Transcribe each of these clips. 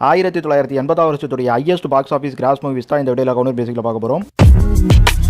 ஆயிரத்தி தொள்ளாயிரத்தி எண்பதாம் வருஷத்துடைய highest box office gross movies தான் இந்த வீடியோவில் கவுண்டர் பேசிக்கல பார்க்க போகிறோம்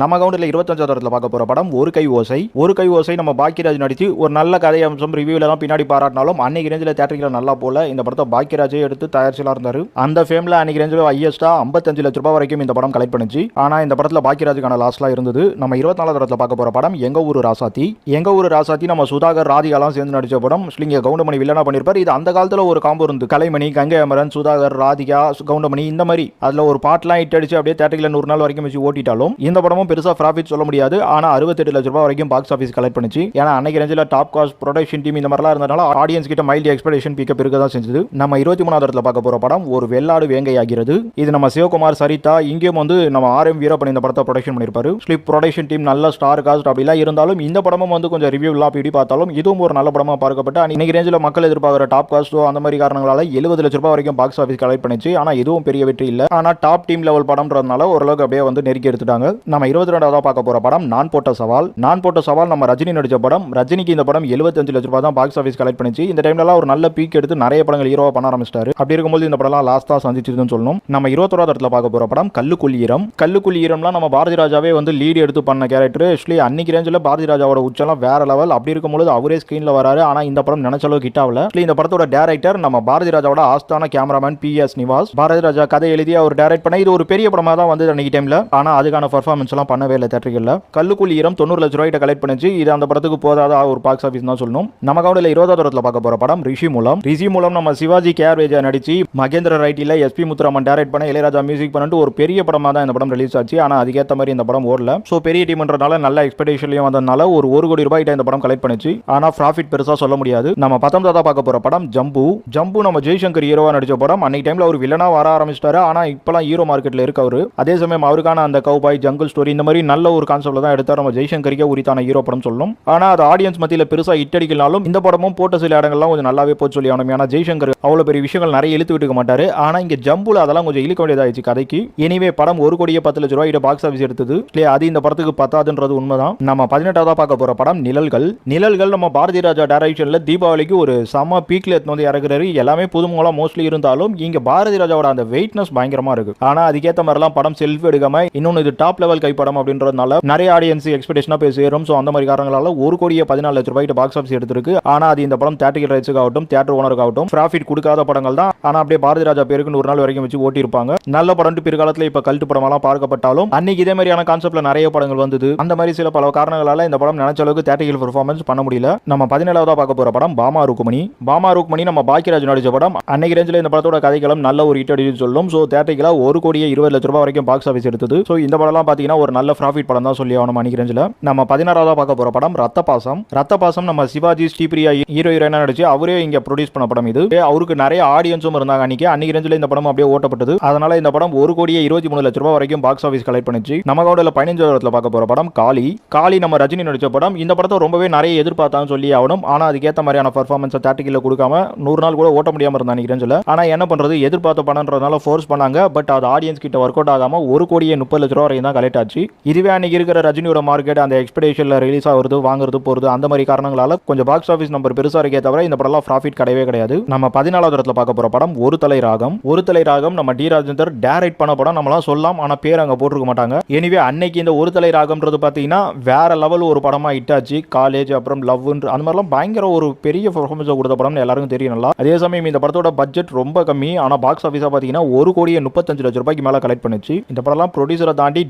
நம்ம கவுண்டில் இருபத்தஞ்சாவது இடத்துல பார்க்க போகிற படம் ஒரு கை ஓசை. ஒரு கை ஓசை நம்ம பாக்கியராஜ் நடித்து ஒரு நல்ல கதை அம்சம் ரிவ்யூலாம் பின்னாடி பாராட்டினாலும் அன்னைக்கு ரேஞ்சில் தேட்டரில் நல்லா போல இந்த படத்தை பாக்கியராஜே எடுத்து தயாரிச்சலாக இருந்தார். அந்த ஃபேமில் அன்னைக்கு ரேஞ்சில் ஹையஸ்ட்டாக ஐம்பத்தஞ்சு லட்ச ரூபாய் வரைக்கும் இந்த படம் கலெக்ட் பண்ணுச்சு. ஆனால் இந்த படத்தில் பாக்கியராஜுக்கான லாஸ்ட்லாம் இருந்தது. நம்ம இருபத்தாலாவது இடத்துல பார்க்க போகிற படம் எங்க ஊர் ராசாத்தி. எங்க ஊர் ராசாத்தி நம்ம சுதாகர் ராதிகாலாம் சேர்ந்து நடித்த படம். ஸ்லிங்க கவுண்டமணி வில்லனா பண்ணியிருப்பார் இது அந்த காலத்தில் ஒரு காம்போ இருந்து கலைமணி கங்கை அமரன் சுதாகர் ராதிகா கவுண்டமணி இந்த மாதிரி. அதில் ஒரு பாட்டெலாம் இட்டு அடிச்சு அப்படியே தேட்டரில் நூறு நாள் வரைக்கும் வச்சு ஓட்டிட்டாலும் இந்த படமும் பெருசாக ப்ராஃபிட் சொல்ல முடியாது. ஆனால் அறுபத்தெட்டு லட்ச ரூபாய் வரைக்கும் பாக்ஸ் ஆஃபீஸ் கலெக்ட் பண்ணிச்சு. ஏன்னா அன்னைக்கு ரேஞ்சில் டாப் காஸ்ட் ப்ரொடக்ஷன் டீம் இந்த மாதிரிலாம் இருந்தனால ஆடியன்ஸ் கிட்ட மைல்டு எக்ஸ்பெக்டேஷன் பிக்கப் இருக்க தான் செஞ்சது. நம்ம இருபத்தி மூணாவது இடத்துல பார்க்க போகிற படம் ஒரு வெள்ளாடு வேங்கை ஆகிறது இது நம்ம சிவகுமார் சரிதா இங்கேயும் வந்து நம்ம ஆர் எம் வீரப்பன் இந்த படத்தை ப்ரொடக்ஷன் பண்ணியிருப்பாரு ஸ்லிப் ப்ரொடக்ஷன் டீம் நல்ல ஸ்டார் காஸ்ட் அப்படிலாம் இருந்தாலும் இந்த படமும் வந்து கொஞ்சம் ரிவ்யூலாம் இப்படி பார்த்தாலும் இதுவும் ஒரு நல்ல படமாக பார்க்கப்பட்டு இன்னைக்கு ரேஞ்சில் மக்கள் எதிர்பார்க்குற டாப் காஸ்ட்டோ அந்த மாதிரி காரணங்களால எழுபது லட்ச ரூபாய் வரைக்கும் பாக்ஸ் ஆஃபீஸ் கலெக்ட் பண்ணிச்சு. ஆனால் இதுவும் பெரிய வெற்றி இல்லை. ஆனால் டாப் டீம் லெவல் படம்ன்றதுனால ஓரளவுக்கு அப்படியே வந்து நெருக்கி எடுத்துட்டாங்க. நம்ம இருபத்தி ரெண்டாவதாக பார்க்க போகிற படம் நான் போட்ட சவால். நான் போட்ட சவால் நம்ம ரஜினி நடித்த படம். ரஜினிக்கு இந்த படம் எழுபத்தஞ்சு லட்ச ரூபாய் தான் பாக்ஸ் ஆஃபீஸ் கலெக்ட் பண்ணிச்சு. இந்த டைம்லலாம் ஒரு நல்ல பீக் எடுத்து நிறைய படங்கள் ஹீரோவாக பண்ண ஆரம்பிச்சிட்டாரு. அப்படி இருக்கும்போது இந்த படம்லாம் லாஸ்ட்டாக சந்திச்சிருதுன்னு சொல்லணும். நம்ம இருபத்தோராவது இடத்துல பார்க்க போகிற படம் கல்லுக்குள்ளீரம் கல்லுக்குள்ளீரம்லாம் நம்ம பாரதி ராஜாவே வந்து லீடு எடுத்து பண்ண கேரக்டர் ஆக்சுவலி அன்னைக்கு ரேஞ்சில் பாரதி ராஜாவோட உச்சம்லாம் வேற லெவல் அப்படி இருக்கும்போது அவரே ஸ்க்ரீனில் வராரு. ஆனால் இந்த படம் நினைச்ச அளவுக்கு ஹிட் ஆகல. இந்த படத்தோட டேரக்டர் நம்ம பாரதி ராஜாவோட ஆஸ்தான cameraman P S Nivas. Bharathi Raja கதை எழுதி அவர் டேரக்ட் பண்ண. இது ஒரு பெரிய படமாக தான் வந்து அன்னைக்கு டைமில் ஆனால் அதுக்கான பர்ஃபார்மன்ஸ்லாம் எல்லாம் பண்ணவே இல்லை தேட்டர்களில் கல்லுக்குள் ஈரம் தொண்ணூறு லட்ச ரூபாய்ட்ட கலெக்ட் பண்ணிச்சு. இது அந்த படத்துக்கு போதாத ஒரு பாக்ஸ் ஆஃபீஸ் தான் சொல்லணும். நம்ம கவுண்டில் இருபதாவது இடத்துல பார்க்க போகிற படம் ரிஷி மூலம். ரிஷி மூலம் நம்ம சிவாஜி கேஆர் வேஜா நடிச்சு மகேந்திர ரைட்டில் எஸ்பி முத்துராமன் டைரக்ட் பண்ண இளையராஜா மியூசிக் பண்ணிட்டு ஒரு பெரிய படமாக தான் இந்த படம் ரிலீஸ் ஆச்சு. ஆனால் அதுக்கேற்ற மாதிரி இந்த படம் ஓடல. ஸோ பெரிய டீம்ன்றனால நல்ல எக்ஸ்பெக்டேஷன்லையும் வந்ததுனால ஒரு ஒரு கோடி ரூபாய்ட்ட இந்த படம் கலெக்ட் பண்ணிச்சு. ஆனால் ப்ராஃபிட் பெருசாக சொல்ல முடியாது. நம்ம பத்தொன்பதா பார்க்க போகிற படம் ஜம்பு. ஜம்பு நம்ம ஜெய்சங்கர் ஹீரோவா நடிச்ச படம். அன்னைக்கு டைம்ல அவர் வில்லனா வர ஆரம்பிச்சிட்டாரு. ஆனால் இப்போலாம் ஹீரோ மார்க்கெட்டில் இருக்கு அவரு அதே சமயம் அவருக்கான அந்த கவுபாய் ஜங்கிள் ஸ்டோரி இந்த மாதிரி நல்ல ஒரு கான்செப்ட்ல தான் எடுத்தார். நம்ம ஜெய்சங்கருக்கே உரித்தான ஹீரோ படம் சொல்லணும். ஆனால் அது ஆடியன்ஸ் மத்தியில் பெருசாக இட்டடிக்கலாலும் இந்த படமும் போட்ட சில இடங்கள்லாம் கொஞ்சம் நல்லாவே போச்சு சொல்லி ஆகணும் ஏன்னா ஜெய்சங்கர் அவ்வளோ பெரிய விஷயங்கள் நிறைய இழுத்து விட்டுக்க மாட்டாரு. ஆனால் இங்கே ஜம்புல அதெல்லாம் கொஞ்சம் இழுக்க வேண்டியதாகிடுச்சு கதைக்கு. எனிவே படம் ஒரு கோடியே பத்து லட்ச ரூபாய் பாக்ஸ் ஆஃபீஸ் எடுத்தது. இல்லையா அது இந்த படத்துக்கு பத்தாதுன்றது உண்மைதான். நம்ம பதினெட்டாவதா பார்க்க போற படம் நிழல்கள். நிழல்கள் நம்ம பாரதி ராஜா டைரக்ஷன்ல தீபாவளிக்கு ஒரு சம பீக்ல எடுத்து வந்து இறக்குறாரு. எல்லாமே புதுமுகலாம் மோஸ்ட்லி இருந்தாலும் இங்க பாரதி ராஜாவோட அந்த வெயிட்னஸ் பயங்கரமா இருக்கு. ஆனா அதுக்கேற்ற மாதிரிலாம் படம் செல்ஃப் எடுக்காம இன்னொன்று இது டாப் லெவல் கை திரைப்படம் அப்படின்றதுனால நிறைய ஆடியன்ஸ் எக்ஸ்பெக்டேஷனா போய் சேரும். ஸோ அந்த மாதிரி காரணங்களால ஒரு கோடியே பதினாலு லட்ச ரூபாய்க்கு பாக்ஸ் ஆஃபீஸ் எடுத்திருக்கு. ஆனா அது இந்த படம் தேட்டிக்கல் ரைட்ஸுக்கு ஆகட்டும் தியேட்டர் ஓனருக்கு ஆகட்டும் ப்ராஃபிட் கொடுக்காத படங்கள் தான். ஆனா அப்படியே பாரதி ராஜா பேருக்கு ஒரு நாள் வரைக்கும் வச்சு ஓட்டியிருப்பாங்க. நல்ல படம் பிற்காலத்தில் இப்ப கல்ட்டு படமெல்லாம் பார்க்கப்பட்டாலும் அன்னைக்கு இதே மாதிரியான கான்செப்ட்ல நிறைய படங்கள் வந்தது. அந்த மாதிரி சில பல காரணங்களால இந்த படம் நினைச்ச அளவுக்கு தேட்டிக்கல் பெர்ஃபார்மன்ஸ் பண்ண முடியல. நம்ம பதினேழாவதா பார்க்க போற படம் பாமா ருக்குமணி. பாமா ருக்குமணி நம்ம பாக்கியராஜ் நடிச்ச படம். அன்னைக்கு ரேஞ்சில் இந்த படத்தோட கதைகளும் நல்ல ஒரு ஹிட் அடிச்சு சொல்லும். ஸோ தேட்டரிக்கலா ஒரு கோடியே இருபது லட்ச ரூபாய் வரைக்கும் பாக்ஸ் ஆஃபீஸ் எடுத்தது. ஸோ இந்த படம்லாம் பார்த்தீங்கன்னா ஒரு நல்ல ப்ராஃபிட் படம் தான் சொல்லி ஆகணும் அன்னைக்கு நம்ம பதினாறாவதா பார்க்க போகிற படம் ரத்த பாசம் ரத்த பாசம் நம்ம சிவாஜி ஸ்ரீபிரியா ஹீரோ ஹீரோயினா நடிச்சு அவரே இங்கே ப்ரொடியூஸ் பண்ண படம் இது. அவருக்கு நிறைய ஆடியன்ஸும் இருந்தாங்க அன்னைக்கு. அன்னைக்கு ரேஞ்சில் இந்த படம் அப்படியே ஓட்டப்பட்டது. அதனால இந்த படம் ஒரு கோடியே இருபத்தி மூணு லட்ச ரூபாய் வரைக்கும் பாக்ஸ் ஆஃபீஸ் கலெக்ட் பண்ணிச்சு. நம்ம கவுண்டில் பதினஞ்சாவது இடத்துல பார்க்க போகிற படம் காளி. காளி நம்ம ரஜினி நடிச்ச படம். இந்த படத்தை ரொம்பவே நிறைய எதிர்பார்த்தான்னு சொல்லி ஆகணும் ஆனால் அதுக்கேற்ற மாதிரியான பர்ஃபார்மன்ஸை தேட்டிக்கில் கொடுக்காம நூறு நாள் கூட ஓட்ட முடியாமல் இருந்தா அன்னைக்கு ஆனால் என்ன பண்ணுறது எதிர்பார்த்த படம்ன்றதுனால ஃபோர்ஸ் பண்ணாங்க. பட் அது ஆடியன்ஸ் கிட்ட ஒர்க் அவுட் ஆகாமல் ஒரு கோடியே முப்பது லட்ச ரூபா வரைக்கும் தான் கலெக்ட் ஆச்சு. இதுவே அன்னைக்கு இருக்கிற ரஜினியோட மார்க்கெட் அந்த எக்ஸ்பெக்டேஷனில் ரிலீஸ் ஆகுறது வாங்குறது போகிறது அந்த மாதிரி காரணங்களால கொஞ்சம் பாக்ஸ் ஆஃபீஸ் நம்பர் பெருசாக இருக்கே தவிர இந்த படம்லாம் ப்ராஃபிட் கிடையவே கிடையாது. நம்ம பதினாலாவது இடத்துல பார்க்க போகிற படம் ஒரு தலை ராகம். ஒரு தலை ராகம் நம்ம டி ராஜேந்தர் டேரக்ட் பண்ண படம் நம்மளாம் சொல்லலாம் ஆனால் பேர் அங்கே போட்டிருக்க மாட்டாங்க. எனிவே அன்னைக்கு இந்த ஒரு தலை ராகம்ன்றது பார்த்தீங்கன்னா வேற லெவல் ஒரு படமா ஹிட் ஆச்சு. காலேஜ் அப்புறம் லவ்ன்ற அந்த மாதிரிலாம் பயங்கர ஒரு பெரிய பர்ஃபார்மன்ஸ் கொடுத்த படம்னு எல்லாருக்கும் தெரியும் நல்லா. அதே சமயம் இந்த படத்தோட பட்ஜெட் ரொம்ப கம்மி. ஆனால் பாக்ஸ் ஆஃபீஸாக பார்த்தீங்கன்னா ஒரு கோடியே முப்பத்தஞ்சு லட்ச ரூபாய்க்கு மேலே கலெக்ட் பண்ணுச்சு. இந்த படம்லாம் ப்ரொடியூசரை தாண்டி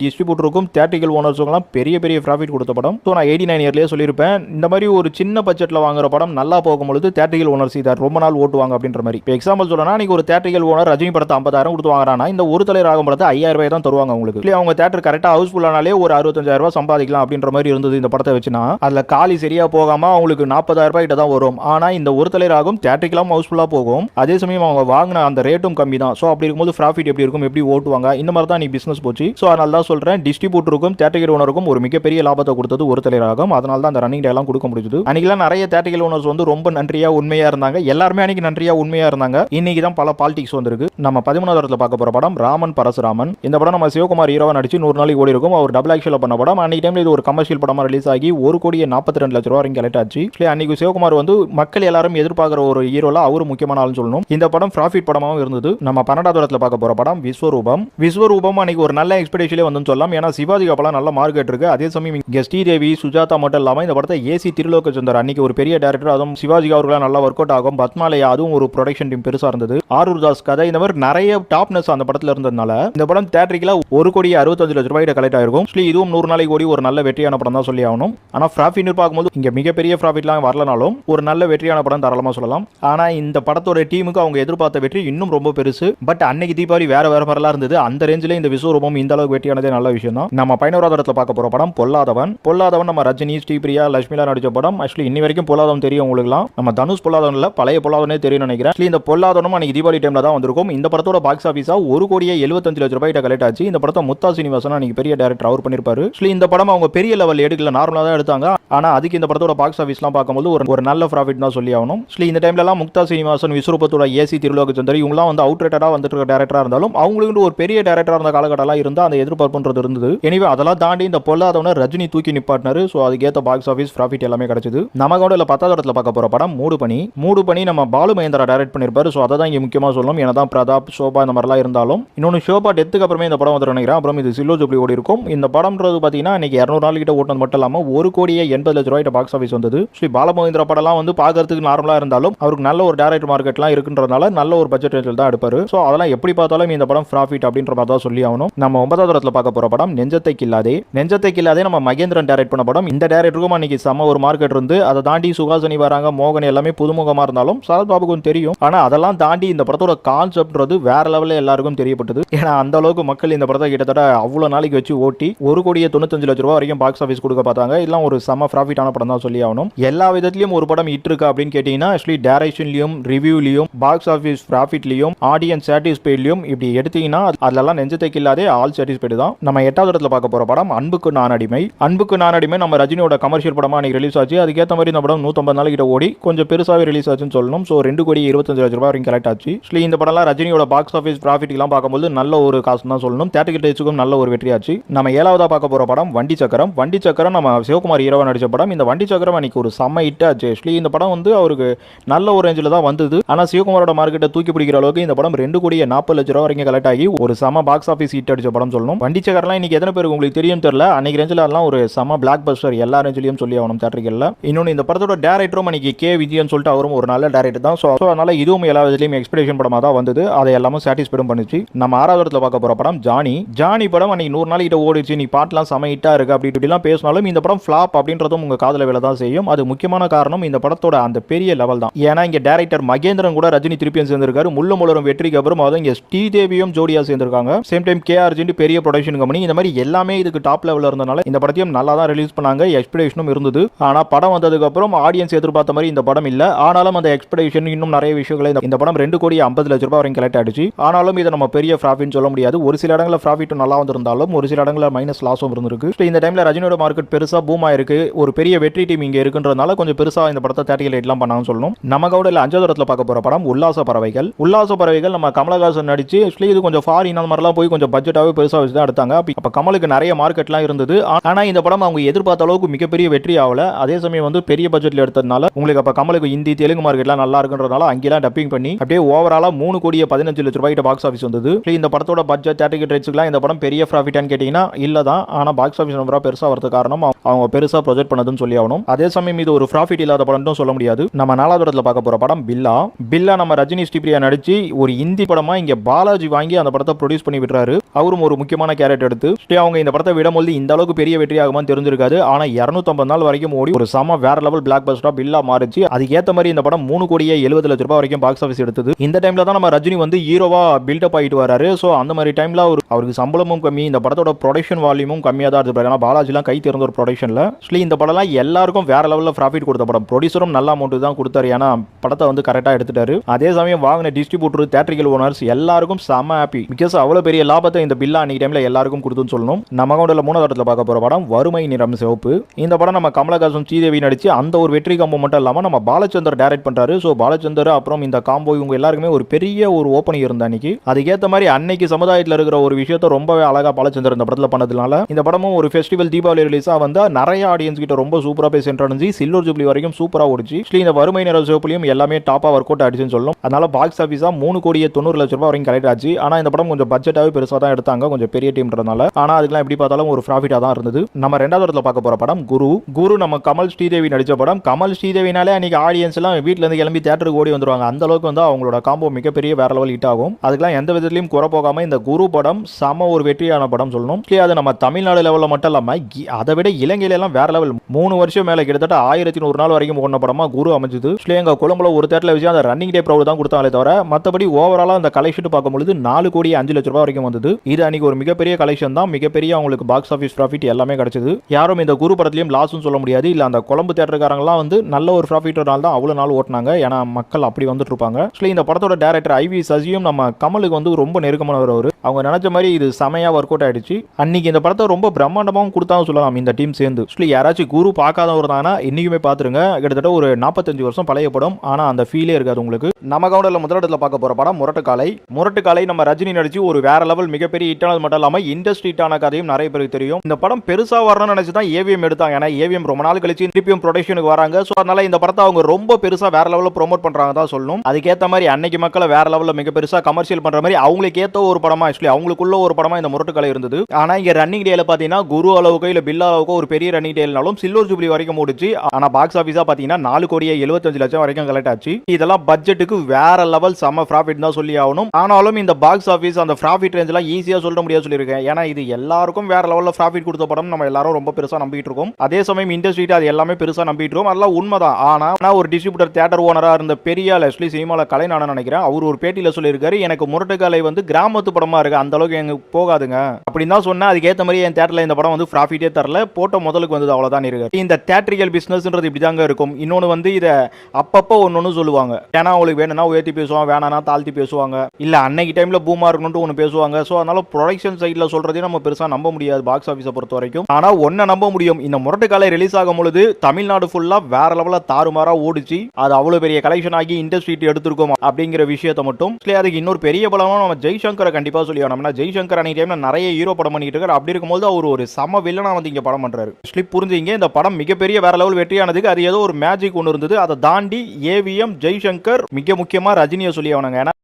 ஓனர்ஸுக்கும் தேட்டிக்கல் ஓனர்ஸுக்கெல்லாம் பெரிய பெரிய ப்ராஃபிட் கொடுத்த படம். ஸோ நான் எயிட்டி நைன் இயர்லேயே சொல்லியிருப்பேன். இந்த மாதிரி ஒரு சின்ன பட்ஜெட்டில் வாங்குற படம் நல்லா போகும்பொழுது தேட்டிக்கல் ஓனர்ஸ் இதை ரொம்ப நாள் ஓட்டுவாங்க அப்படின்ற மாதிரி. இப்போ எக்ஸாம்பிள் சொல்லனா ஒரு தேட்டிக்கல் ஓனர் ரஜினி படத்தை ஐம்பதாயிரம் கொடுத்து வாங்குறானா இந்த ஒரு தலை ராகம் படத்தை ஐயாயிரம் ரூபாய் தான் தருவாங்க உங்களுக்கு இல்லை அவங்க தேட்டர் கரெக்டாக ஹவுஸ்ஃபுல்லானாலே ஒரு அறுபத்தஞ்சாயிரம் ரூபாய் சம்பாதிக்கலாம் அப்படின்ற மாதிரி இருந்தது இந்த படத்தை வச்சுனா அதில் காலி சரியா போகாமல் அவங்களுக்கு நாற்பதாயிரம் ரூபாய் கிட்ட தான் வரும். ஆனால் இந்த ஒரு தலை ராகம் தேட்டரிக்கெல்லாம் ஹவுஸ்ஃபுல்லாக போகும். அதே சமயம் அவங்க வாங்கின அந்த ரேட்டும் கம்மி தான் ஸோ அப்படி இருக்கும்போது ப்ராஃபிட் எப்படி இருக்கும்? எப்படி ஓட்டுவாங்க? இந்த மாதிரி தான் நீ பிஸ்னஸ் போச்சு. ஸோ அதனால தான் சொல்கிறேன் டிஸ்ட்ரிபியூட் டிஸ்ட்ரிபியூட்டருக்கும் தேட்டரிக்கல் ஓனருக்கும் ஒரு மிகப்பெரிய லாபத்தை கொடுத்தது ஒரு தலைவராகும் அதனால தான் அந்த ரன்னிங் எல்லாம் கொடுக்க முடிஞ்சது. அன்னைக்கெல்லாம் நிறைய தேட்டரிக்கல் ஓனர்ஸ் வந்து ரொம்ப நன்றியா உண்மையா இருந்தாங்க. எல்லாருமே அன்னைக்கு நன்றியா உண்மையா இருந்தாங்க. இன்னைக்கு தான் பல பாலிடிக்ஸ் வந்திருக்கு. நம்ம பதிமூணாவது பார்க்க போற படம் ராமன் பரசுராமன். இந்த படம் நம்ம சிவகுமார் ஹீரோவா நடிச்சு நூறு நாளைக்கு ஓடி இருக்கும். அவர் டபுள் ஆக்ஷன்ல பண்ண படம். அன்னைக்கு டைம்ல இது ஒரு கமர்ஷியல் படமா ரிலீஸ் ஆகி ஒரு கோடியே நாற்பத்தி ரெண்டு லட்ச ரூபா வரைக்கும் கலெக்ட் ஆச்சு. அன்னைக்கு சிவகுமார் வந்து மக்கள் எல்லாரும் எதிர்பார்க்குற ஒரு ஹீரோல அவரு முக்கியமான ஆள்னு சொல்லணும். இந்த படம் ப்ராஃபிட் படமாவும் இருந்தது. நம்ம பன்னெண்டாவது இடத்துல பார்க்க போற படம் விஸ்வரூபம். விஸ்வரூபம் அன்னைக்கு ஒரு நல்ல எக்ஸ்பெக்டேஷனே வந்து சொல்லலாம். ஏன்னா சிவாஜி கப்பலாம் நல்ல மார்க்கெட் இருக்கு அதே சமயம் இங்கே ஸ்ரீதேவி சுஜாதா மட்டும் இல்லாமல் இந்த படத்தை ஏசி திருலோக சுந்தர் அன்னைக்கு ஒரு பெரிய டேரக்டர் அதுவும் சிவாஜி அவர்களாம் நல்லா ஒர்க் அவுட் ஆகும் பத்மாலயா அதுவும் ஒரு ப்ரொடக்ஷன் டீம் பெருசாக இருந்தது. ஆரூர் தாஸ் கதை இந்த மாதிரி நிறைய டாப்னஸ் அந்த படத்தில் இருந்ததுனால இந்த படம் தேட்டரிக்கல ஒரு கோடி அறுபத்தஞ்சு லட்ச ரூபாய் கலெக்ட் ஆயிருக்கும். Actually, இதுவும் நூறு நாளைக்கு ஓடி ஒரு நல்ல வெற்றியான படம் தான் சொல்லி ஆகணும். ஆனால் ப்ராஃபிட்னு பார்க்கும்போது இங்கே மிகப்பெரிய ப்ராஃபிட்லாம் வரலனாலும் ஒரு நல்ல வெற்றியான படம் தாராளமாக சொல்லலாம். ஆனால் இந்த படத்தோட டீமுக்கு அவங்க எதிர்பார்த்த வெற்றி இன்னும் ரொம்ப பெருசு. பட் அன்னைக்கு தீபாவளி வேற வேற மாதிரிலாம் இருந்தது. அந்த ரேஞ்சில் இந்த விஸ்வரூபம் இந்த அளவுக்கு வெற்றியானதே நல்ல விஷயம் தான் நம்ம பதினோராவது இடத்துல பார்க்க போற படம் பொல்லாதவன். பொல்லாதவன் நம்ம ரஜினி ஸ்ரீபிரியா லட்சுமிலா நடிச்ச படம். ஆக்சுவலி இன்னி வரைக்கும் பொல்லாதவன் தெரியும் உங்களுக்குலாம் நம்ம தனுஷ் பொல்லாதவன்ல பழைய பொல்லாதவனே தெரியும் நினைக்கிறேன். Actually, இந்த பொல்லாதவனும் அன்னைக்கு தீபாவளி டைம்ல தான் வந்திருக்கும். இந்த படத்தோட பாக்ஸ் ஆஃபீஸா ஒரு கோடியே எழுபத்தஞ்சு லட்ச ரூபாய் கலெக்ட் ஆச்சு. இந்த படத்தை முத்தா சீனிவாசன் அன்னைக்கு பெரிய டேரக்டர் அவர் பண்ணிருப்பாரு. ஆக்சுவலி இந்த படம் அவங்க பெரிய லெவல் எடுக்கல. நார்மலாக தான் எடுத்தாங்க. ஆனா அதுக்கு இந்த படத்தோட பாக்ஸ் ஆஃபீஸ்லாம் பார்க்கும்போது ஒரு ஒரு நல்ல ப்ராஃபிட் தான் சொல்லி ஆகணும். ஆக்சுவலி இந்த டைம்லலாம் முக்தா சீனிவாசன் விஸ்வரூபத்தோட ஏசி திருலோக சுந்தரி இவங்கலாம் வந்து அவுட் ரேட்டடாக வந்துட்டு இருக்க டேரக்டராக இருந்தாலும் அவங்களுக்கு ஒரு பெரிய டேரக்டராக இருந்த காலகட்டம்லாம் இருந்தால் அந்த எதிர்பார்ப்புன்றது இருந்தது. எனவே அதெல்லாம் தாண்டி இந்த பொல்லாதவன ரஜினி தூக்கி நிப்பாட்டினாரு. ஸோ அதுக்கேற்ற பாக்ஸ் ஆஃபீஸ் ப்ராஃபிட் எல்லாமே கிடைச்சது. நம்ம கூட இல்லை பத்தாவது இடத்துல பார்க்க போற படம் மூடு பணி. மூடு பண்ணி நம்ம பாலு மகேந்திரா டைரக்ட் பண்ணிருப்பாரு. ஸோ அதை தான் இங்கே முக்கியமாக சொல்லணும். ஏன்னா தான் பிரதாப் சோபா இந்த மாதிரிலாம் இருந்தாலும். இன்னொன்று ஷோபா டெத்துக்கு அப்புறமே இந்த படம் வந்து நினைக்கிறேன். அப்புறம் இது சில்லோ ஜூப்ளி ஓடி இருக்கும். இந்த படம்ன்றது பார்த்தீங்கன்னா இன்னைக்கு இரநூறு நாள் கிட்ட ஓட்டினது மட்டும் இல்லாமல் ஒரு கோடியே எண்பது லட்ச ரூபாய்ட்ட பாக்ஸ் ஆஃபீஸ் வந்தது. ஸ்ரீ பாலமகேந்திரா படம்லாம் வந்து பார்க்கறதுக்கு நார்மலாக இருந்தாலும் அவருக்கு நல்ல ஒரு டேரக்ட் மார்க்கெட்லாம் இருக்குன்றதுனால நல்ல ஒரு பட்ஜெட் ரேஞ்சில் தான் எடுப்பாரு. ஸோ அதெல்லாம் எப்படி பார்த்தாலும் இந்த படம் ப்ராஃபிட் அப்படின்ற மாதிரி தான் சொல்லி ஆகணும். நம்ம ஒன்பதாவது இடத்துல பார்க்க போற படம் நெஞ்சத்தை கில்லாதே நெஞ்சத்தை கில்லாதே நம்ம மகேந்திரன் டேரக்ட் பண்ண படம். இந்த டேரக்டருக்கும் அன்னைக்கு செம்ம ஒரு மார்க்கெட் இருந்து அதை தாண்டி சுகாசனி வராங்க மோகன் எல்லாமே புதுமுகமா இருந்தாலும் சரத் பாபுக்கும் தெரியும். ஆனா அதெல்லாம் தாண்டி இந்த படத்தோட கான்செப்ட்ன்றது வேற லெவலில் எல்லாருக்கும் தெரியப்பட்டது. ஏன்னா அந்த அளவுக்கு மக்கள் இந்த படத்தை கிட்டத்தட்ட அவ்வளவு நாளைக்கு வச்சு ஓட்டி ஒரு கோடியே தொண்ணூத்தஞ்சு லட்ச ரூபா வரைக்கும் பாக்ஸ் ஆஃபீஸ் கொடுக்க பார்த்தாங்க. இதெல்லாம் ஒரு செம்ம ப்ராஃபிட்டான படம் தான் சொல்லி ஆகணும். எல்லா விதத்திலையும் ஒரு படம் இட்டு இருக்கா அப்படின்னு கேட்டீங்கன்னா ஆக்சுவலி டேரக்ஷன்லையும் ரிவ்யூலையும் பாக்ஸ் ஆஃபீஸ் ப்ராஃபிட்லையும் ஆடியன்ஸ் சாட்டிஸ்ஃபைட்லையும் இப்படி எடுத்தீங்கன்னா அதெல்லாம் நெஞ்சத்தை இல்லாதே ஆல் சாட்டிஸ்ஃபைடு தான். நம்ம எட்டாவது இடத்துல பார்க்க போற படம் அன்புக்கு நான் அடிமை. அன்புக்கு நான் அடிமை நம்ம ரஜினியோட கமர்ஷியல் படமாக அன்னைக்கு ரிலீஸ் ஆச்சு. அதுக்கேற்ற மாதிரி இந்த படம் நூற்றம்பது நாள் கிட்ட ஓடி கொஞ்சம் பெருசாகவே ரிலீஸ் ஆச்சுன்னு சொல்லணும். ஸோ ரெண்டு கோடி இருபத்தஞ்சு லட்ச ரூபாய் வரைக்கும் கலெக்ட் ஆச்சு. Actually, இந்த படம்லாம் ரஜினியோட பாக்ஸ் ஆஃபீஸ் ப்ராஃபிட்லாம் பார்க்கும்போது நல்ல ஒரு காசு தான் சொல்லணும். தேட்டர் டேச்சுக்கும் நல்ல ஒரு வெற்றியாச்சு. நம்ம ஏழாவதா பார்க்க போற படம் வண்டி சக்கரம். வண்டி சக்கரம் நம்ம சிவகுமார் ஹீரோவா நடிச்ச படம். இந்த வண்டி சக்கரம் அன்னைக்கு ஒரு செம்ம ஹிட் ஆச்சு. ஆக்சுவலி இந்த படம் வந்து அவருக்கு நல்ல ஒரு ரேஞ்சில் தான் வந்தது. ஆனால் சிவகுமாரோட மார்க்கெட்டை தூக்கி பிடிக்கிற அளவுக்கு இந்த படம் ரெண்டு கோடியே நாற்பது லட்ச ரூபா வரைக்கும் கலெக்ட் ஆகி ஒரு செம பாக்ஸ் ஆஃபீஸ் ஹிட் அடிச்ச படம் சொல்லணும். வண்டி சக்கரம்லாம் இன்னைக்கு எத்தனை பேருக்கு உங்களுக்கு தெரியும் தெரியல? அன்னைக்கு ரேஞ்சில் எல்லாம் ஒரு செம பிளாக் பஸ்டர் எல்லா ரேஞ்சிலையும் சொல்லி ஆகணும் தேட்டரிக்கல்ல இன்னொன்று இந்த படத்தோட டேரக்டரும் அன்னைக்கு கே. விஜயன் சொல்லிட்டு அவரும் ஒரு நல்ல டேரக்டர் தான். ஸோ அதனால இதுவும் எல்லா விதத்துலையும் எக்ஸ்பெக்டேஷன் படமாக தான் வந்தது. அதை எல்லாமே சாட்டிஸ்ஃபைடும் பண்ணுச்சு. நம்ம ஆறாவது இடத்துல பார்க்க போகிற படம் ஜானி. ஜானி படம் அன்னைக்கு நூறு நாள் கிட்ட ஓடிச்சு நீ பாட்டெலாம் செம ஹிட்டா இருக்கு அப்படி இப்படிலாம் பேசினாலும் இந்த படம் ஃப்ளாப் அப்படின்றதும் உங்கள் காதல வேலை தான் செய்யும். அது முக்கியமான காரணம் இந்த படத்தோட அந்த பெரிய லெவல் தான். ஏன்னா இங்கே டேரக்டர் மகேந்திரன் கூட ரஜினி திருப்பியும் சேர்ந்திருக்காரு. முள்ளு முளரும் வெற்றிக்கு அப்புறம் அதுவும் இங்கே ஸ்ரீதேவியும் ஜோடியாக சேர்ந்திருக்காங்க. சேம் டைம் கே ஆர்ஜின் பெரிய ப்ரொடக்ஷன் கம்பெனி இந்த மாதிரி எல்லாமே இதுக்கு டாப் லெவலில் இருந்தனால இந்த படத்தையும் நல்லா தான் ரிலீஸ் பண்ணாங்க. எக்ஸ்பெக்டேஷனும் இருந்தது. ஆனால் படம் வந்ததுக்கு அப்புறம் ஆடியன்ஸ் எதிர்பார்த்த மாதிரி இந்த படம் இல்லை. ஆனாலும் அந்த எக்ஸ்பெக்டேஷன் இன்னும் நிறைய விஷயங்களை இந்த- படம் ரெண்டு கோடி ஐம்பது லட்ச ரூபாய் வரைக்கும் கலெக்ட் ஆயிடுச்சு. ஆனாலும் இதை நம்ம பெரிய ப்ராஃபிட்னு சொல்ல முடியாது. ஒரு சில இடங்களில் ப்ராஃபிட் நல்லா வந்திருந்தாலும் ஒரு சில இடங்களில் மைனஸ் லாஸும் இருந்திருக்கு. ஸோ இந்த டைமில் ரஜினியோட மார்க்கெட் பெருசாக பூம் ஆயிருக்கு. ஒரு பெரிய வெற்றி டீம் இங்கே இருக்குன்றதுனால கொஞ்சம் பெருசாக இந்த படத்தை தேட்டிகள் எல்லாம் பண்ணாங்கன்னு சொல்லணும். நம்ம கூட இல்ல அஞ்சாவது இடத்துல பார்க்க போகிற படம் உல்லாச பறவைகள். உல்லாச பறவைகள் நம்ம கமலஹாசன் நடிச்சு ஆக்சுவலி இது கொஞ்சம் ஃபாரின் அந்த மாதிரிலாம் போய் கொஞ்சம் பட்ஜெட்டாகவே பெருசாக வச்சு தான் எடுத்தாங்க அப்போ கமலுக்கு நிறைய மார்க்கெட்லாம் இருந்தது. ஆனால் இந்த படம் அவங்க எதிர்பார்த்த அளவுக்கு மிகப்பெரிய வெற்றி ஆகலை. அதே சமயம் வந்து பெரிய பட்ஜெட்டில் எடுத்ததுனால உங்களுக்கு அப்ப கமலுக்கு ஹிந்தி தெலுங்கு மார்க்கெட்லாம் நல்லா இருக்குன்றதுனால அங்கேலாம் டப்பிங் பண்ணி அப்படியே ஓவராலாக மூணு கோடியே பதினஞ்சு லட்ச ரூபாய்க்கு பாக்ஸ் ஆஃபீஸ் வந்தது. இந்த படத்தோட பட்ஜெட் தேட்டிகட் ரேட்ஸ்க்குலாம் இந்த படம் பெரிய ப்ராஃபிட்டான்னு கேட்டிங்கன்னா இல்லை தான். ஆனால் பாக்ஸ் ஆஃபீஸ் நம்பராக பெருசாக வரது காரணம் அவங்க- பெருசாக ப்ரொஜெக்ட் பண்ணதுன்னு சொல்லி ஆகணும். அதே சமயம் இது ஒரு ப்ராஃபிட் இல்லாத படம்னு சொல்ல முடியாது. நம்ம நாலாவது இடத்துல பார்க்க போகிற படம் பில்லா. பில்லா நம்ம ரஜினி ஸ்ரீபிரியா நடிச்சு ஒரு ஹிந்தி படமாக இங்கே பாலாஜி வாங்கி அந்த படத்தை ப்ரொடியூஸ் பண்ணி விடுறாரு அவரும் ஒரு முக்கியமான கேரக்டர் எடுத்து அவங்க இந்த படத்தை விடும்போது இந்த அளவுக்கு பெரிய வெற்றி ஆகுமான்னு தெரிஞ்சிருக்காது. ஆனால் இரநூத்தம்பது நாள் வரைக்கும் ஓடி ஒரு சம வேற லெவல் பிளாக் பஸ்டா பில்லா மாறிச்சு அதுக்கு ஏற்ற மாதிரி இந்த படம் மூணு கோடியே எழுபது லட்ச ரூபாய் வரைக்கும் பாக்ஸ் ஆஃபீஸ் எடுத்தது. இந்த டைம்ல தான் நம்ம ரஜினி வந்து ஹீரோவா பில்டப் ஆயிட்டு வராரு. ஸோ அந்த மாதிரி டைம்ல அவர் அவருக்கு சம்பளமும் கம்மி இந்த படத்தோட ப்ரொடக்ஷன் வால்யூமும் கம்மியாக தான் இருந்தது ஏன்னா பாலாஜிலாம் கை திறந்த ஒரு ப்ரொடக்ஷனில் ஆக்சுவலி இந்த படம்லாம் எல்லாருக்கும் வேற லெவலில் ப்ராஃபிட் கொடுத்த படம். ப்ரொடியூசரும் நல்ல அமௌண்ட் தான் கொடுத்தாரு. ஏன்னா படத்தை வந்து கரெக்டாக எடுத்துட்டாரு. அதே சமயம் வாங்கின டிஸ்ட்ரிபியூட்டர் தேட்டரிக்கல் ஓனர்ஸ் எல்லாருக்கும் செம ஹாப்பி பிகாஸ் அவ்வளோ பெரிய லாபத்தை இந்த பில்லா அன்னைக்கு டைம்ல எல்லாருக்கும் கொடுத்துன்னு சொல்லணும். நம்ம கவுண்டில் மூணாவது இடத்துல பார்க்க போற படம் வறுமை நிறம் சிவப்பு. இந்த படம் நம்ம கமலஹாசன் ஸ்ரீதேவி நடிச்சு அந்த ஒரு வெற்றி காம்போ மட்டும் இல்லாம நம்ம பாலச்சந்தர் டைரக்ட் பண்றாரு. ஸோ பாலச்சந்தர் அப்புறம் இந்த காம்போ இவங்க எல்லாருக்குமே ஒரு பெரிய ஒரு ஓப்பனிங் இருந்த அன்னைக்கு. அதுக்கேற்ற மாதிரி அன்னைக்கு சமுதாயத்தில் இருக்கிற ஒரு விஷயத்த ரொம்பவே அழகா பாலச்சந்தர் இந்த படத்தில் பண்ணதுனால இந்த படமும் ஒரு ஃபெஸ்டிவல் தீபாவளி ரிலீஸாக வந்து நிறைய ஆடியன்ஸ் கிட்ட ரொம்ப சூப்பராக போய் சென்றடைஞ்சு சில்லூர் ஜூப்ளி வரைக்கும் சூப்பராக ஓடிச்சு. Actually இந்த வறுமை நிறம் சிவப்புலையும் எல்லாமே டாப்பாக ஒர்க் அவுட் ஆடிச்சுன்னு சொல்லணும். அதனால பாக்ஸ் ஆஃபீஸாக மூணு கோடியே தொண்ணூறு லட்ச ரூபாய் வரைக்கும் கலெக்ட் ஆச்சு. ஆனால் இந்த படம் கொஞ்சம் பட்ஜெட்டாகவே பெருசாக தான் எடுத்தாங்க. கொஞ்சம் பெரிய டீம்ன்றதுனால ஆனால் அதுக்கெல்லாம் எப்படி பார்த்தாலும் ஒரு ப்ராஃபிட்டாக தான் இருந்தது. நம்ம ரெண்டாவது இடத்துல பார்க்க போகிற படம் குரு. குரு நம்ம கமல் ஸ்ரீதேவி நடித்த படம். கமல் ஸ்ரீதேவினாலே அன்னைக்கு ஆடியன்ஸ் எல்லாம் கிளம்பி தேட்டருக்கு ஓடி வந்துருவாங்க. அந்த அளவுக்கு வந்து அவங்களோட காம்போ மிகப்பெரிய வேற லெவல் ஹிட் ஆகும். அதுக்கெல்லாம் எந்த விதத்துலையும் குறை போகாமல் இந்த குரு படம் சம ஒரு வெற்றியான படம் சொல்லணும். அது நம்ம தமிழ்நாடு லெவலில் மட்டும் இல்லாமல் அதை விட இலங்கையிலலாம் வேற லெவல் மூணு வருஷம் மேலே கிட்டத்தட்ட ஆயிரத்தி நூறு நாள் வரைக்கும் ஓடின படமாக குரு அமைஞ்சது. Actually எங்கள் கொழும்புல ஒரு தேட்டரில் வச்சு அந்த ரன்னிங் டே ப்ரௌட் தான் கொடுத்தாங்களே தவிர மற்றபடி ஓவராலாக அந்த கலெக்ஷன் பார்க்கும்பொழுது நாலு கோடி அஞ்சு லட்ச ரூபாய் வரைக்கும் வந்தது. இது அன்னைக்கு ஒரு மிகப்பெரிய கலெக்ஷன் தான். மிகப்பெரிய அவங்களுக்கு பாக்ஸ் ஆஃபீஸ் ப்ராஃபிட் எல்லாமே கிடைச்சது. யாரும் இந்த குரு படத்துலையும் லாஸ்னு சொல்ல முடியாது. இல்லை அந்த கொழம்பு தேட்டருக்காரங்களாம் வந்து நல்ல ஒரு ப்ராஃபிட்னால தான் அவ்வளோ நாள் ஓட்டினாங்க. ஏன்னா மக்கள் அப்படி வந்துட்டு இருப்பாங்க. ஆக்சுவலி இந்த படத்தோட டேரக்டர் ஐவி சசியும் நம்ம கமலுக்கு வந்து ரொம்ப நெருக்கமானவர் அவர். அவங்க நினைச்ச மாதிரி இது செமையாக ஒர்க் அவுட் ஆயிடுச்சு. அன்னைக்கு இந்த படத்தை ரொம்ப பிரம்மாண்டமாகவும் கொடுத்தாலும் சொல்லலாம் இந்த டீம் சேர்ந்து. ஆக்சுவலி யாராச்சும் குரு பார்க்காதவர் தானா இன்னைக்குமே பார்த்துருங்க. கிட்டத்தட்ட ஒரு நாற்பத்தஞ்சு வருஷம் பழைய படம். ஆனால் அந்த ஃபீலே இருக்காது உங்களுக்கு. நம்ம கவுண்டரில் முதலிடத்தில் பார்க்க போகிற படம் முரட்டுக்காலை. முரட்டுக்காலை நம்ம ரஜினி நடிச்சு ஒரு வேற லெவல் மிகப்பெரிய ஹிட்டானது மட்டும் இல்லாமல் இண்டஸ்ட்ரி ஹிட்டான கதையும் நிறைய பேருக்கு தெரியும். இந்த படம் பெருசா வரணும்னு நினைச்சு தான் ஏவிஎம் எடுத்தாங்க. ஏன்னா ஏவிஎம் ரொம்ப நாள் கழிச்சு திருப்பியும் ப்ரொடக்ஷனுக்கு வராங்க. ஸோ அதனால இந்த படத்தை அவங்க ரொம்ப பெருசா வேற லெவலில் ப்ரோமோட் பண்றாங்க தான் சொல்லணும். அதுக்கேற்ற மாதிரி அன்னைக்கு மக்களை வேற லெவலில் மிக பெருசா கமர்ஷியல் பண்ற மாதிரி அவங்களுக்கு ஏற்ற ஒரு படமா ஆக்சுவலி அவங்களுக்குள்ள ஒரு படமா இந்த முரட்டுக்கலை இருந்தது. ஆனா இங்க ரன்னிங் டேல பாத்தீங்கன்னா குரு அளவுக்கு இல்ல பில்லா அளவுக்கு ஒரு பெரிய ரன்னிங் டேல்னாலும் சில்வர் ஜூப்ளி வரைக்கும் முடிச்சு ஆனா பாக்ஸ் ஆஃபீஸா பாத்தீங்கன்னா நாலு கோடியே எழுபத்தஞ்சு லட்சம் வரைக்கும் கலெக்ட் ஆச்சு. இதெல்லாம் பட்ஜெட்டுக்கு வேற லெவல் செம ப்ராஃபிட் தான் சொல்லி ஆகணும். ஆனாலும் இந்த பாக்ஸ் ஆஃபீஸ் அந்த ப்ராஃபிட் ரேஞ்செல்லாம் ஈஸியாக சொல்ல முடியாது சொல்லியிருக்கேன். ஏன்னா இது எல்லாருக்கும் வேற லெவலில் ப்ராஃபிட் கொடுத்த படம் நம்ம எல்லாரும் ரொம்ப பெருசாக நம்பிட்டு இருக்கோம். அதே சமயம் இண்டஸ்ட்ரி அது எல்லாமே பெருசாக நம்பிட்டு இருக்கோம். அதெல்லாம் உண்மைதான். ஆனா நான் ஒரு டிஸ்ட்ரிபியூட்டர் தேட்டர் ஓனராக இருந்த பெரிய ஆக்சுவலி சினிமாவில் கலை நான் நினைக்கிறேன். அவர் ஒரு பேட்டியில் சொல்லியிருக்காரு எனக்கு முரட்டுக்கலை வந்து கிராமத்து படமா இருக்குது அந்த அளவுக்கு எங்களுக்கு போகாதுங்க. அப்படின்னு தான் சொன்னால் அதுக்கேற்ற மாதிரி என் தேட்டரில் இந்த படம் வந்து ப்ராஃபிட்டே தரல. போட்ட முதலுக்கு வந்தது அவ்வளோதான் இருக்கு இந்த தேட்ரிக்கல் இப்படி தாங்க இருக்கும். இன்னொன்னு வந்து இதை அப்பப்போ ஒன்று ஒன்று சொல்லுவாங்க. ஏன்னா அவங்களுக்கு வேணும்னா உயர்த்தி பேசுவாங்க வேணாம்னா தாழ்த்தி பேசுவாங்க. இல்லை அன்னைக்கு டைமில் பூமா இருக்கணும்னு ஒன்று பேசுவாங்க. ஸோ அதனால ப்ரொடக்ஷன் சைடில் சொல்கிறதே நம்ம பெருசா நம்ப முடியாது பாக்ஸ் ஆஃபீஸை பொறுத்த வரைக்கும். ஆனா ஒன்றை நம்ப முடியும். இந்த முரட்டுக்காலை ரிலீஸ் ஆகும் பொழுது தமிழ்நாடு ஃபுல்லா வேற லெவலில் தாறுமாறா ஓடிச்சு. அது அவ்வளவு பெரிய கலெக்ஷன் ஆகி இண்டஸ்ட்ரி எடுத்திருக்கோம் அப்படிங்கிற விஷயத்தை மட்டும் அதுக்கு இன்னொரு பெரிய பலமா நம்ம ஜெய்சங்கரை கண்டிப்பா சொல்லி ஆகணும்னா ஜெய்சங்கர் அன்னைக்கு டைமில் நிறைய ஹீரோ படம் பண்ணிட்டு இருக்காரு. அப்படி இருக்கும்போது அவர் ஒரு சம வில்லனாக வந்து இங்க படம் பண்றாரு. ஸ்லிப் புரிஞ்சுங்க இந்த படம் மிகப்பெரிய வேற லெவல் வெற்றியானதுக்கு அது ஏதோ ஒரு மேஜிக் ஒன்று இருந்தது. அதை தாண்டி ஏவிஎம் ஜெய்சங்கர் மிக முக்கியமா ரஜினியை சொல்லி ஆனாங்க ஏன்னா